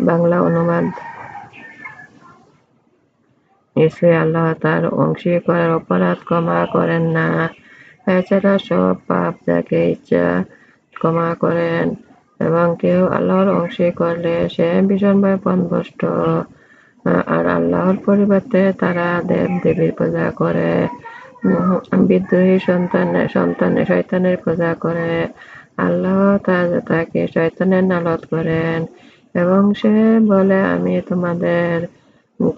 বাংলা অনুবাদ আল্লাহ তার অপরাধ ক্ষমা করেন না। এছাড়া সব পাপ যাকে ইচ্ছা ক্ষমা করেন এবং কেউ আল্লাহর অংশী করলে সে ভীষণভাবে পণভ্রষ্ট আর আল্লাহর পরিবর্তে তারা দেব দেবীর পূজা করে। বিদ্রোহী সন্তান, সন্তানে শয়তানের পূজা করে। আল্লাহ তাকে শয়তানের নালত করেন এবং সে বলে, আমি তোমাদের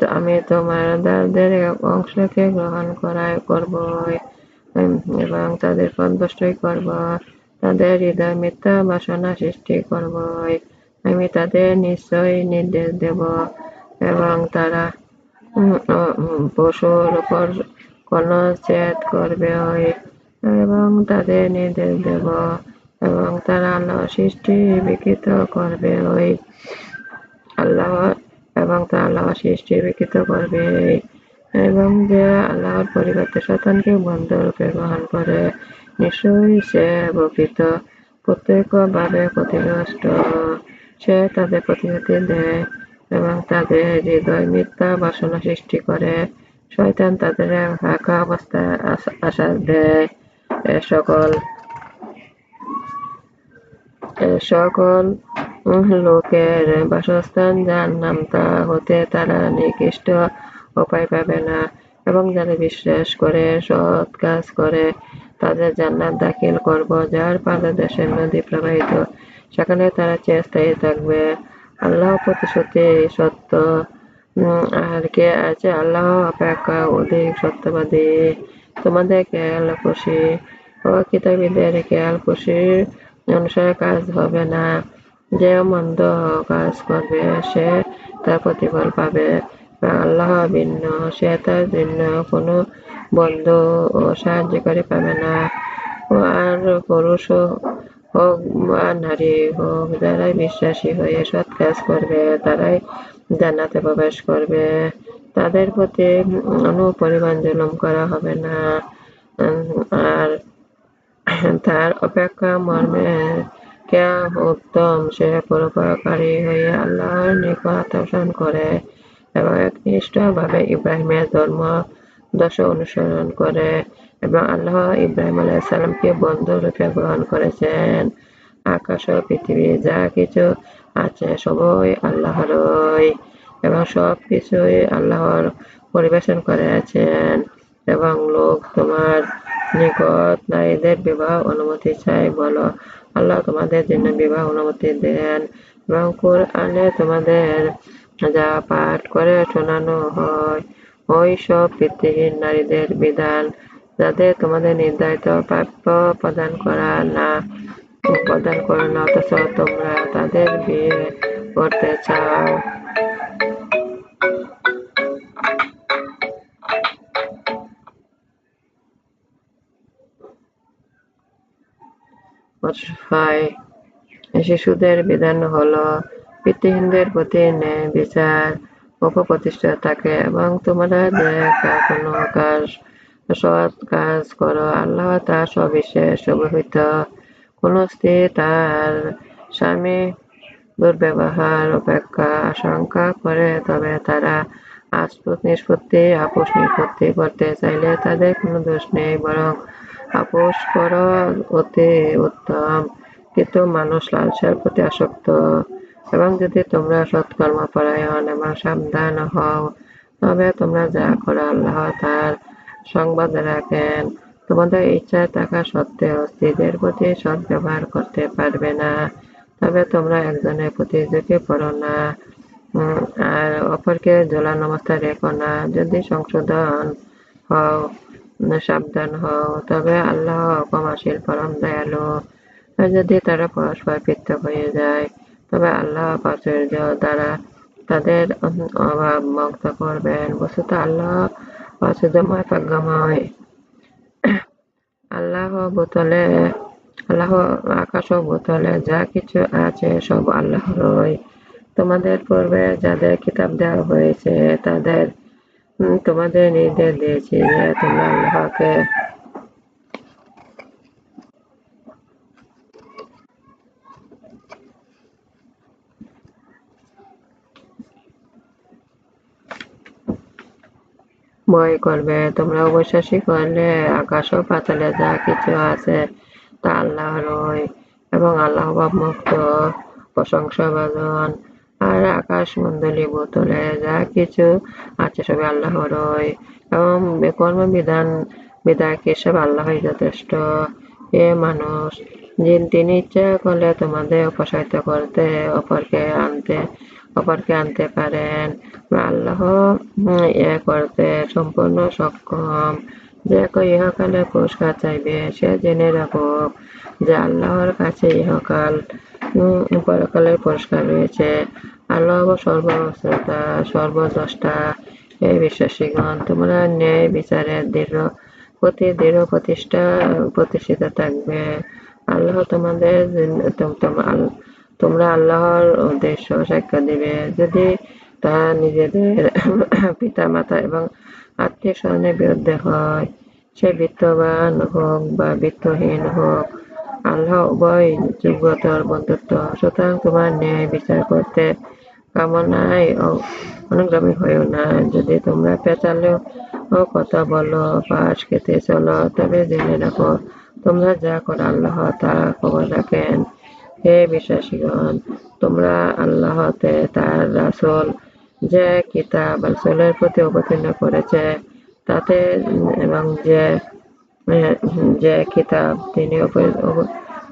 আমি তোমাদের অংশকে গ্রহণ করাই করব এবং তাদের পদভষ্টই করব। তাদের হৃদয় মিথ্যা বাসনা সৃষ্টি করব আমি তাদের নিশ্চয়ই নির্দেশ দেব এবং তারা পশুর উপর ছেদ করবে এবং তাদের নির্দেশ দেব, এবং তারা আল্লাহ সৃষ্টি বিকৃত করবে ওই আল্লাহ, এবং তা আল্লাহ সৃষ্টি বিকৃত করবে এবং যে আল্লাহর পরিবর্তে শতানকে বন্ধরূপে গ্রহণ করে, নিশ্চয়ই সে প্রকৃত, প্রত্যেকভাবে ক্ষতিগ্রস্ত। সে তাদের প্রতিশ্রুতি দেয়, এবং তাদের হৃদয় মিথ্যা বাসনা সৃষ্টি করে শয়তান তাদের ফাঁকা অবস্থায় আশ্বাস দেয় সকল সকল লোকের বাসস্থান যার নাম তা হতে তারা নিকৃষ্ট উপায় পাবে না এবং যারা বিশ্বাস করে, সৎ কাজ করে, তাদের জান্নাত দাখিল করব, যার দেশের নদী প্রবাহিত। সেখানে তারা স্থায়ী থাকবে। আল্লাহ প্রতিশ্রুতি সত্য আর কে আছে আল্লাহ অপেক্ষা অধিক সত্যবাদী। তোমাদের খেয়াল খুশি। ও কিতাবীদের খেয়াল খুশি অনুসারে কাজ হবে না। যে মন্দ কাজ করবে, সে তার প্রতিফল পাবে। আল্লাহ ভিন্ন, সে তার ভিন্ন, কোনো বন্ধু ও সাহায্যকারী পাবে না। আর পুরুষ হোক বা নারী হোক, যারাই বিশ্বাসী হয়ে সৎ কাজ করবে, তারাই জান্নাতে প্রবেশ করবে। তাদের প্রতি অনুপরিমাণ জুলুম করা হবে না। আর তার অপেক্ষা মর্মে কে উত্তম। সে পরোপকারী হয়ে আল্লাহর নিকট করে এবং একনিষ্ঠভাবে ইব্রাহিমের ধর্ম দশ অনুসরণ করে এবং আল্লাহ ইব্রাহিম আলাইসাল্লামকে বন্ধু রূপে গ্রহণ করেছেন। আকাশ ও পৃথিবী যা কিছু আছে সবই আল্লাহরই এবং সব কিছুই আল্লাহর পরিবেশন করেছেন। এবং লোক তোমার নিকট নারীদের বিবাহ অনুমতি চাই, বলো। আল্লাহ তোমাদের জন্য বিবাহ অনুমতি দেন। এবং কোরআনে তোমাদের যা পাঠ করে শোনানো হয়, ওই সব ভিত্তিহীন নারীদের বিধান যাদের তোমাদের নির্ধারিত প্রাপ্য প্রদান করা না প্রদান করো না, অথচ তোমরা তাদের বিয়ে করতে চাও। শিশুদের বিধান হলো পিতৃহীনদের প্রতি ন্যায়, বিচার উপপ্রতিষ্ঠা থাকে এবং তোমরা যে কোনো কাজ, সৎ কাজ করো। আল্লাহ তার সবিশেষ অবহিত কোন স্ত্রী তার স্বামী দুর্ব্যবহার অপেক্ষা আশঙ্কা করে, তবে তারা আসপুত নিষ্পত্তি, আপোষ নিষ্পত্তি করতে চাইলে তাদের কোনো দোষ নেই, বরং আপোষ কর অতি উত্তম। কিন্তু মানুষ লালসার প্রতি আসক্ত। এবং যদি তোমরা সৎকর্ম পরায়ণ এবং সাবধান হও, তবে তোমরা যা করো আল্লাহ তার সংবাদ রাখেন। তোমাদের ইচ্ছায় থাকা সত্ত্বেও স্ত্রীদের প্রতি সৎ ব্যবহার করতে পারবে না। তবে তোমরা একজনের প্রতি ঝুঁকে পড়ো না। আর অপরকে জলান অবস্থায় রেখো না। যদি সংশোধন হও, সাবধান হও, তবে আল্লাহ ক্ষমাশীল, পরম দয়ালু। যদি তারা পরস্পর পৃথক হয়ে যায়, তবে আল্লাহ প্রাচুর্য দ্বারা তাদের অভাব মুক্ত করবেন। বস্তুত আল্লাহ প্রাচুর্যময় প্রজ্ঞাময় আল্লাহ বোতলে আল্লাহ আকাশ বোতলে যা কিছু আছে সব আল্লাহরই তোমাদের পূর্বে যাদের কিতাব দেওয়া হয়েছে, তাদের তোমাদের নির্দেশ দিয়েছি যে তোমরা আল্লাহকে ভয় করবে, তোমরা অবিশ্বাসী করলে আকাশ ও পাতালে যা কিছু আছে তা আল্লাহ আল্লাহরই এবং আল্লাহ মুক্ত প্রশংসা বাজন আর আকাশ মন্ডলী বোতলে যা কিছু আছে সবই আল্লাহরই এবং কর্ম বিধান বিধায়ক হিসেবে আল্লাহই যথেষ্ট। এ মানুষ যে তিনি ইচ্ছা করলে তোমাদের প্রসারিত করতে, অপরকে আনতে অপরকে আনতে পারেন আল্লাহ এ করতে সম্পূর্ণ সক্ষম। যে ইহকালে পুরস্কার চাইবে, সে জেনে রাখুক যে আল্লাহর কাছে ইহকাল পরকালের পুরস্কার রয়েছে। আল্লাহ সর্বশ্রোতা সর্বদ্রষ্টা এই বিশ্বাসীগণ, তোমরা ন্যায় বিচারের দৃঢ় প্রতি, দৃঢ় প্রতিষ্ঠা, প্রতিষ্ঠিত থাকবে। আল্লাহ তোমাদের তোমরা আল্লাহর উদ্দেশ্য সাক্ষ্য দিবে। যদি তা নিজেদের পিতা মাতা এবং আত্মীয় স্বজনের বিরুদ্ধে হয়, সে বিত্তবান হোক বা বিত্তহীন হোক, আল্লাহ উভয় যোগ্যতার বন্ধুত্ব। সুতরাং তোমার ন্যায় বিচার করতে কামনায় অনুগ্রামী হয়েও না। যদি তোমরা পেঁচালেও কথা বলো, পাশ খেতে চলো, তবে জেনে রাখো, তোমরা যা করো আল্লাহ তা খবর রাখেন। হে বিশ্বাসীগণ, তোমরা আল্লাহতে তার রাসল যে কিতাব রাসলের প্রতি অবতীর্ণ করেছে, তাতে এবং যে যে কিতাব তিনি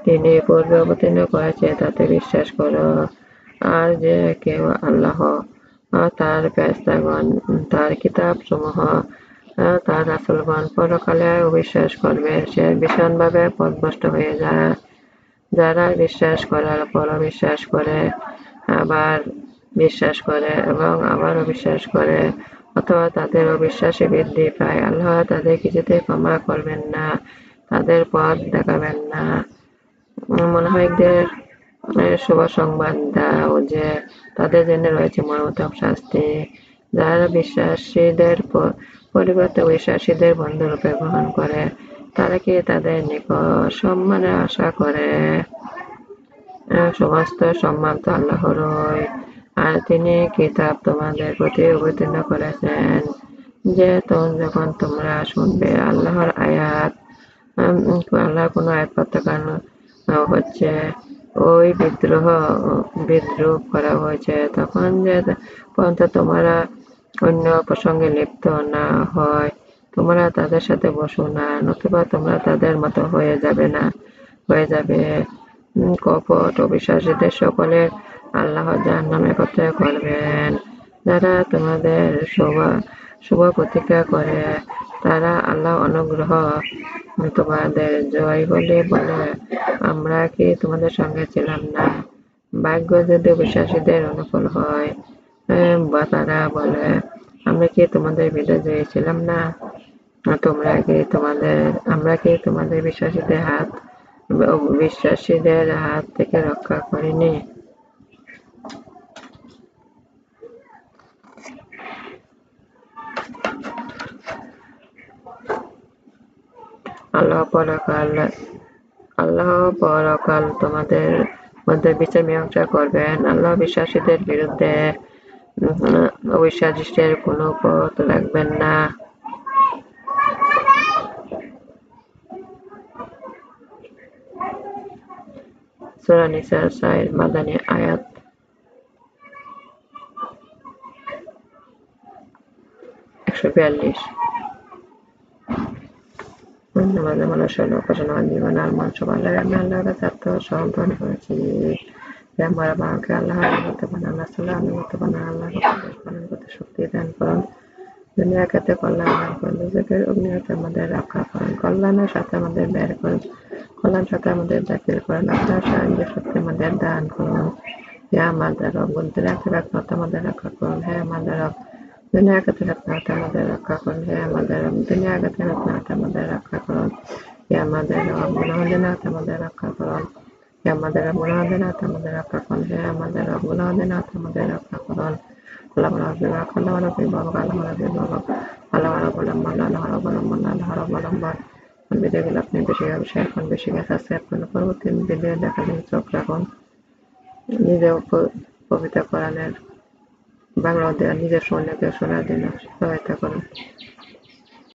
তিনি পূর্বে অবতীর্ণ করেছে, তাতে বিশ্বাস করো। আর যে কেউ আল্লাহ, তার ব্যস্তাগণ তার কিতাব সমূহ তার রাসুলগণ পরকালে অবিশ্বাস করবে, সে ভীষণভাবে পদভষ্ট হয়ে যায়। যারা বিশ্বাস করার পর বিশ্বাস করে, আবার বিশ্বাস করে এবং আবারও বিশ্বাস করে, অথবা তাদের অবিশ্বাসে বৃদ্ধি পায়। আল্লাহ তাদের কিছুতে ক্ষমা করবেন না, তাদের পথ দেখাবেন না। মনে হয় শুভ সংবাদ দাও যে তাদের জন্য রয়েছে মর্মতম শাস্তি। যারা বিশ্বাসীদের পরিবর্তে বিশ্বাসীদের বন্ধুরূপে গ্রহণ করে তারা কি তাদের নিকট সম্মানের আশা করে? সমস্ত সম্মান তো আল্লাহরই আর তিনি কিতাব তোমাদের প্রতি অবতীর্ণ করেছেন, যে তখন যখন তোমরা শুনবে আল্লাহর আয়াত আল্লাহ কোনো আয়াত প্রত্যাখ্যান হচ্ছে, ওই বিদ্রোহ বিদ্রোহ করা হয়েছে, তখন যে পর্যন্ত তোমরা অন্য প্রসঙ্গে লিপ্ত না হয় তোমরা তাদের সাথে বসো না, নতুবা তোমরা তাদের মতো হয়ে যাবে না, হয়ে যাবে। কপট অবিশ্বাসীদের সকলে আল্লাহ যার নামে কথা করবেন। যারা তোমাদের শোভা, শুভ প্রতিজ্ঞা করে, তারা আল্লাহ অনুগ্রহ, তোমাদের জয় বলে বলে, আমরা কি তোমাদের সঙ্গে ছিলাম না? ভাগ্য যদি বিশ্বাসীদের অনুকূল হয় বা তারা বলে, আমরা কি তোমাদের বিরুদ্ধে ছিলাম না? তোমরা কি তোমাদের, আমরা কি তোমাদের বিশ্বাসীদের হাত বিশ্বাসীদের হাত থেকে রক্ষা করিনি? আল্লাহ পরকাল আল্লাহ পরকাল তোমাদের মধ্যে বিচার মীমাংসা করবেন। আল্লাহ বিশ্বাসীদের বিরুদ্ধে অবিশ্বাসীদের কোনো পথ রাখবেন না। সুরা নিসার সাইর মাদানী আয়াত একশো বিয়াল্লিশ। নামাজে মানুষের উপাসনা জীবন আর মানুষ আল্লাহ আমি আল্লাহর কাছে আত্মসমর্পণ করেছি। আমার বাবাকে আল্লাহ আনুগত্য বানান রাসুল্লাহ আনুগত্য বানান আল্লাহ করতে শক্তি দান করুন। দুনিয়া ক্ষেত্রে কল্যাণ দান করুন দুজকের অগ্নি হতে আমাদের রক্ষা করেন কল্যাণের সাথে আমাদের বের করুন কল্যাণ সাথে আমাদের দাখিল করেন আপনার সাহায্য শক্তি আমাদের দান করুন হে আমাদের রব বন্ধুরা রাখতে আমাদের রক্ষা করুন হে আমাদের রব দুনিয়া ক্ষেত্রে আপনার আমাদের রক্ষা করুন হে আমাদের রব দুনিয়া ক্ষেত্রে আপনার আমাদের রক্ষা করুন হে আমাদের রব গুণাদিনাথ আমাদের রক্ষা করুন হে আমাদের রব গুণাদিনাথ আমাদের রক্ষা করুন হে আমাদের রব গুণাদিনাথ আমাদের রক্ষা করুন আম্মান ভিডিওগুলো আপনি বেশি শেয়ার করুন বেশি সাবস্ক্রাইব করুন পরবর্তী চোখ রাখুন নিজে কবিতা কোরআনের বাংলা নিজের সৈন্যকে শোনার জন্য সহায়তা করুন